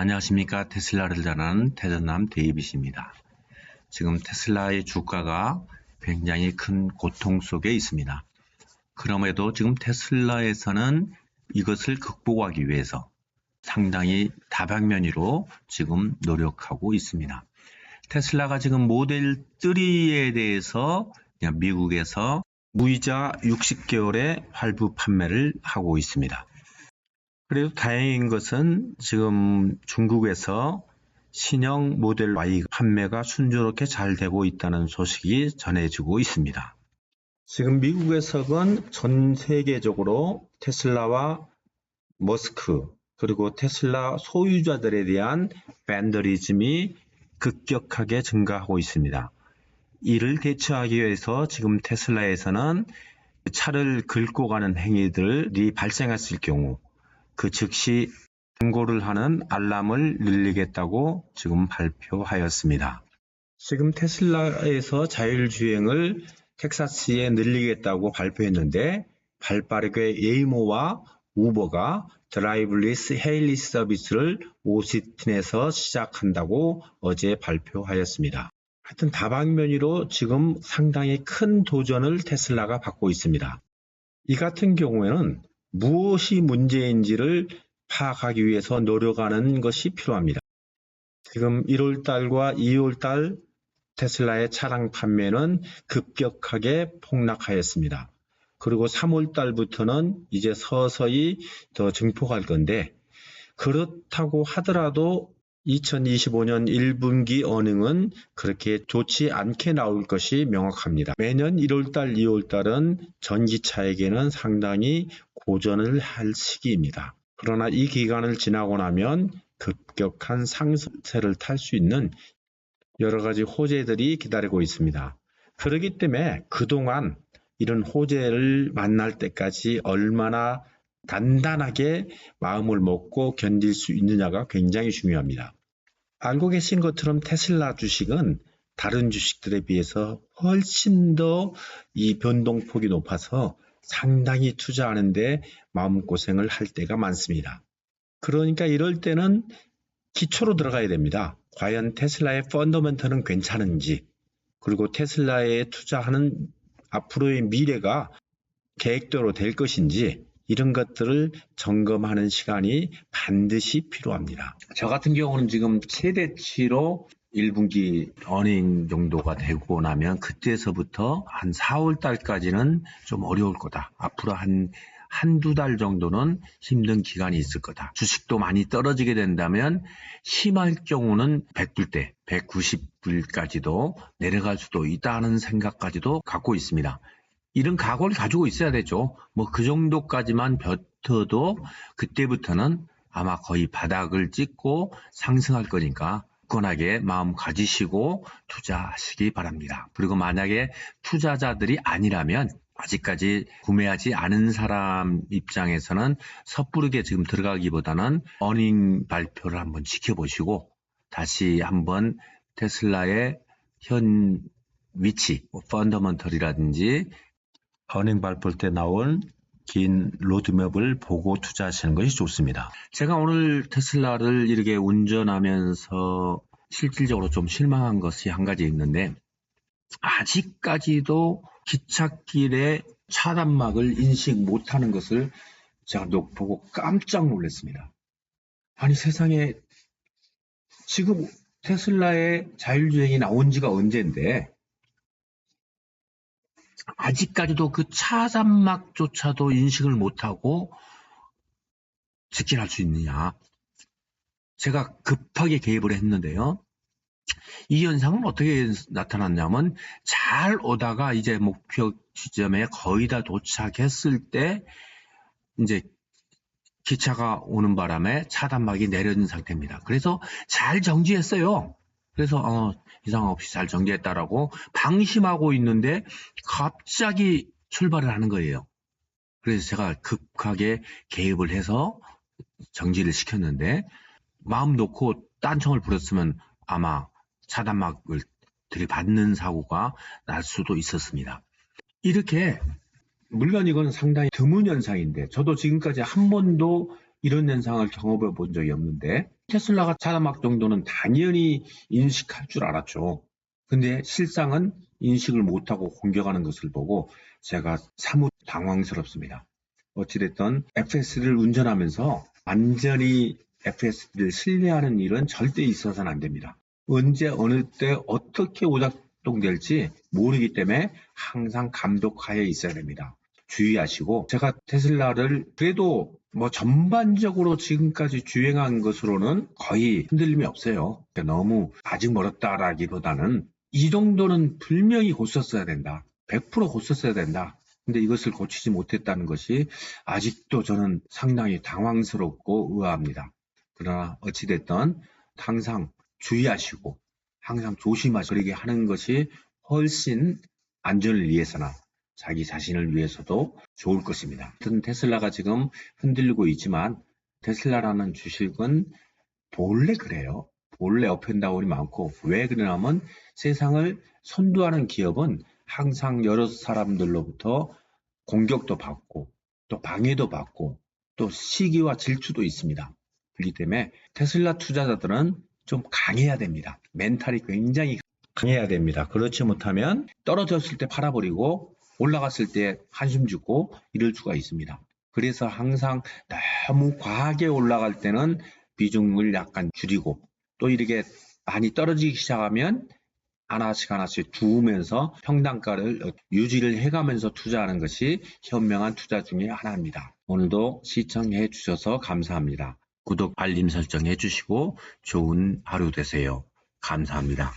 안녕하십니까. 테슬라를 잘하는 테드남 데이빗입니다. 지금 테슬라의 주가가 굉장히 큰 고통 속에 있습니다. 그럼에도 지금 테슬라에서는 이것을 극복하기 위해서 상당히 다방면으로 지금 노력하고 있습니다. 테슬라가 지금 모델 3에 대해서 미국에서 무이자 60개월의 할부 판매를 하고 있습니다. 그래도 다행인 것은 지금 중국에서 신형 모델 Y 판매가 순조롭게 잘 되고 있다는 소식이 전해지고 있습니다. 지금 미국에서는 전 세계적으로 테슬라와 머스크 그리고 테슬라 소유자들에 대한 밴더리즘이 급격하게 증가하고 있습니다. 이를 대처하기 위해서 지금 테슬라에서는 차를 긁고 가는 행위들이 발생했을 경우 그 즉시 경고를 하는 알람을 늘리겠다고 지금 발표하였습니다. 지금 테슬라에서 자율주행을 텍사스에 늘리겠다고 발표했는데 발빠르게 에이모와 우버가 드라이브리스 헤일리 서비스를 오시틴에서 시작한다고 어제 발표하였습니다. 하여튼 다방면으로 지금 상당히 큰 도전을 테슬라가 받고 있습니다. 이 같은 경우에는 무엇이 문제인지를 파악하기 위해서 노력하는 것이 필요합니다. 지금 1월 달과 2월 달 테슬라의 차량 판매는 급격하게 폭락하였습니다. 그리고 3월 달부터는 이제 서서히 더 증폭할 건데 그렇다고 하더라도 2025년 1분기 어닝은 그렇게 좋지 않게 나올 것이 명확합니다. 매년 1월달, 2월달은 전기차에게는 상당히 고전을 할 시기입니다. 그러나 이 기간을 지나고 나면 급격한 상승세를 탈 수 있는 여러 가지 호재들이 기다리고 있습니다. 그렇기 때문에 그동안 이런 호재를 만날 때까지 얼마나 단단하게 마음을 먹고 견딜 수 있느냐가 굉장히 중요합니다. 알고 계신 것처럼 테슬라 주식은 다른 주식들에 비해서 훨씬 더 이 변동폭이 높아서 상당히 투자하는데 마음고생을 할 때가 많습니다. 그러니까 이럴 때는 기초로 들어가야 됩니다. 과연 테슬라의 펀더멘터는 괜찮은지, 그리고 테슬라에 투자하는 앞으로의 미래가 계획대로 될 것인지, 이런 것들을 점검하는 시간이 반드시 필요합니다. 저 같은 경우는 지금 최대치로 1분기 어닝 정도가 되고 나면 그때서부터 한 4월 달까지는 좀 어려울 거다. 앞으로 한 한두 달 정도는 힘든 기간이 있을 거다. 주식도 많이 떨어지게 된다면 심할 경우는 100불 대, 190불까지도 내려갈 수도 있다는 생각까지도 갖고 있습니다. 이런 각오를 가지고 있어야 되죠. 뭐 그 정도까지만 벼터도 그때부터는 아마 거의 바닥을 찍고 상승할 거니까 굳건하게 마음 가지시고 투자하시기 바랍니다. 그리고 만약에 투자자들이 아니라면 아직까지 구매하지 않은 사람 입장에서는 섣부르게 지금 들어가기보다는 어닝 발표를 한번 지켜보시고 다시 한번 테슬라의 현 위치, 뭐 펀더먼털이라든지 어닝 발표 때 나온 긴 로드맵을 보고 투자하시는 것이 좋습니다. 제가 오늘 테슬라를 이렇게 운전하면서 실질적으로 좀 실망한 것이 한 가지 있는데 아직까지도 기찻길에 차단막을 인식 못하는 것을 제가 보고 깜짝 놀랐습니다. 아니 세상에 지금 테슬라의 자율주행이 나온 지가 언제인데 아직까지도 그 차단막조차도 인식을 못하고 직진할 수 있느냐. 제가 급하게 개입을 했는데요. 이 현상은 어떻게 나타났냐면 잘 오다가 이제 목표 지점에 거의 다 도착했을 때 이제 기차가 오는 바람에 차단막이 내려진 상태입니다. 그래서 잘 정지했어요. 그래서 어, 이상 없이 잘 정지했다라고 방심하고 있는데 갑자기 출발을 하는 거예요. 그래서 제가 급하게 개입을 해서 정지를 시켰는데 마음 놓고 딴청을 부렸으면 아마 차단막을 들이받는 사고가 날 수도 있었습니다. 이렇게 물론 이건 상당히 드문 현상인데 저도 지금까지 한 번도 이런 현상을 경험해 본 적이 없는데 테슬라가 차단막 정도는 당연히 인식할 줄 알았죠. 근데 실상은 인식을 못하고 공격하는 것을 보고 제가 사뭇 당황스럽습니다. 어찌됐든 FS를 운전하면서 완전히 FS를 신뢰하는 일은 절대 있어서는 안 됩니다. 언제 어느 때 어떻게 오작동될지 모르기 때문에 항상 감독하에 있어야 됩니다. 주의하시고 제가 테슬라를 그래도 뭐 전반적으로 지금까지 주행한 것으로는 거의 흔들림이 없어요. 그러니까 너무 아직 멀었다라기보다는 이 정도는 분명히 고쳤어야 된다. 100% 고쳤어야 된다. 근데 이것을 고치지 못했다는 것이 아직도 저는 상당히 당황스럽고 의아합니다. 그러나 어찌됐든 항상 주의하시고 항상 조심하시고 그러게 하는 것이 훨씬 안전을 위해서나 자기 자신을 위해서도 좋을 것입니다. 하여튼 테슬라가 지금 흔들리고 있지만 테슬라라는 주식은 본래 그래요. 본래 업앤다운이 많고 왜 그러냐면 세상을 선도하는 기업은 항상 여러 사람들로부터 공격도 받고 또 방해도 받고 또 시기와 질투도 있습니다. 그렇기 때문에 테슬라 투자자들은 좀 강해야 됩니다. 멘탈이 굉장히 강해야 됩니다. 그렇지 못하면 떨어졌을 때 팔아버리고 올라갔을 때 한숨 짓고 이럴 수가 있습니다. 그래서 항상 너무 과하게 올라갈 때는 비중을 약간 줄이고 또 이렇게 많이 떨어지기 시작하면 하나씩 하나씩 두면서 평단가를 유지를 해가면서 투자하는 것이 현명한 투자 중에 하나입니다. 오늘도 시청해 주셔서 감사합니다. 구독, 알림 설정 해 주시고 좋은 하루 되세요. 감사합니다.